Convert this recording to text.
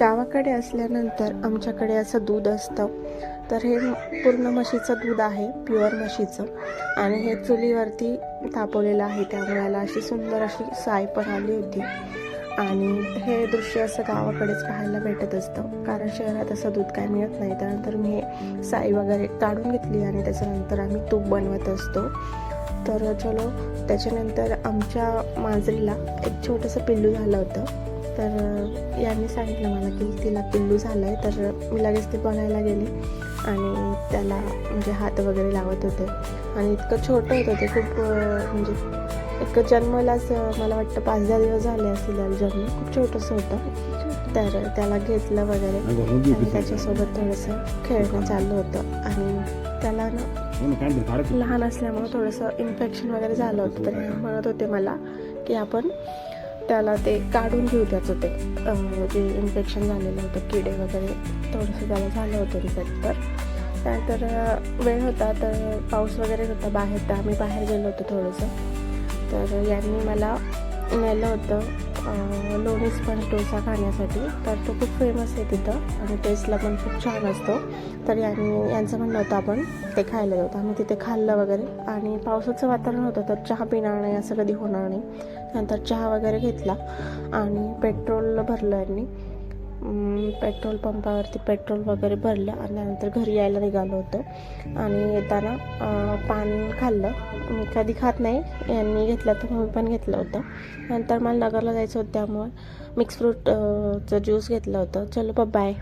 गावाकडे असल्यानंतर आमच्याकडे असं दूध असतं. तर हे पूर्ण म्हशीचं दूध आहे प्युअर म्हशीचं. आणि हे चुलीवरती तापवलेलं आहे. त्यामुळे याला अशी सुंदर अशी साय पण आली होती. आणि हे दृश्य असं गावाकडेच पाहायला भेटत असतं. कारण शहरात असं दूध काय मिळत नाही. त्यानंतर मी हे साई वगैरे काढून घेतली आणि त्याच्यानंतर आम्ही तूप बनवत असतो. तर चलो त्याच्यानंतर आमच्या मांजरीला एक छोटंसं पिल्लू झालं होतं. तर यांनी सांगितलं मला की तिला पिल्लू झालं आहे तर मी लगेच ते बघायला गेले आणि त्याला म्हणजे हात वगैरे लावत होते. आणि इतकं छोटं होतं ते खूप म्हणजे एक जन्मलाच मला वाटतं पाच दहा दिवस झाले असतील त्याला जन्म. खूप छोटंसं होतं. तर त्याला घेतलं वगैरे. आणि त्याच्यासोबत थोडंसं खेळणं चालू होतं. आणि त्याला ना लहान असल्यामुळं थोडंसं इन्फेक्शन वगैरे झालं होतं. तर म्हणत होते मला की आपण त्याला ते काढून घेऊ त्याचं ते. जे इन्फेक्शन झालेलं होतं किडे वगैरे थोडंसं त्याला झालं होतं इन्फेक्ट तर त्यानंतर वेळ होता तर पाऊस वगैरे होता बाहेर तर आम्ही बाहेर गेलो होतो थोडंसं. तर यांनी मला नेलं होतं. लोणी स्पंज पण डोसा खाण्यासाठी. तर तो खूप फेमस आहे तिथं आणि टेस्टला पण खूप छान असतो. तर यांनी यांचं म्हणणं होतं आपण ते खायला जाऊ. आम्ही तिथे खाल्लं वगैरे. आणि पावसाचं वातावरण होतं तर चहा पिणार नाही असं कधी होणार नाही. नंतर चहा वगैरे घेतला आणि पेट्रोल भरलं यांनी. पेट्रोल पंपावरती पेट्रोल वगैरे भरलं आणि त्यानंतर घरी यायला निघालो होतो. आणि येताना पान खाल्लं. मी कधी खात नाही यांनी घेतलं तर मी पण घेतलं होतं. नंतर मला नगरला जायचं होतं त्यामुळे मिक्स फ्रूटचं ज्यूस घेतलं होतं. चलो बाय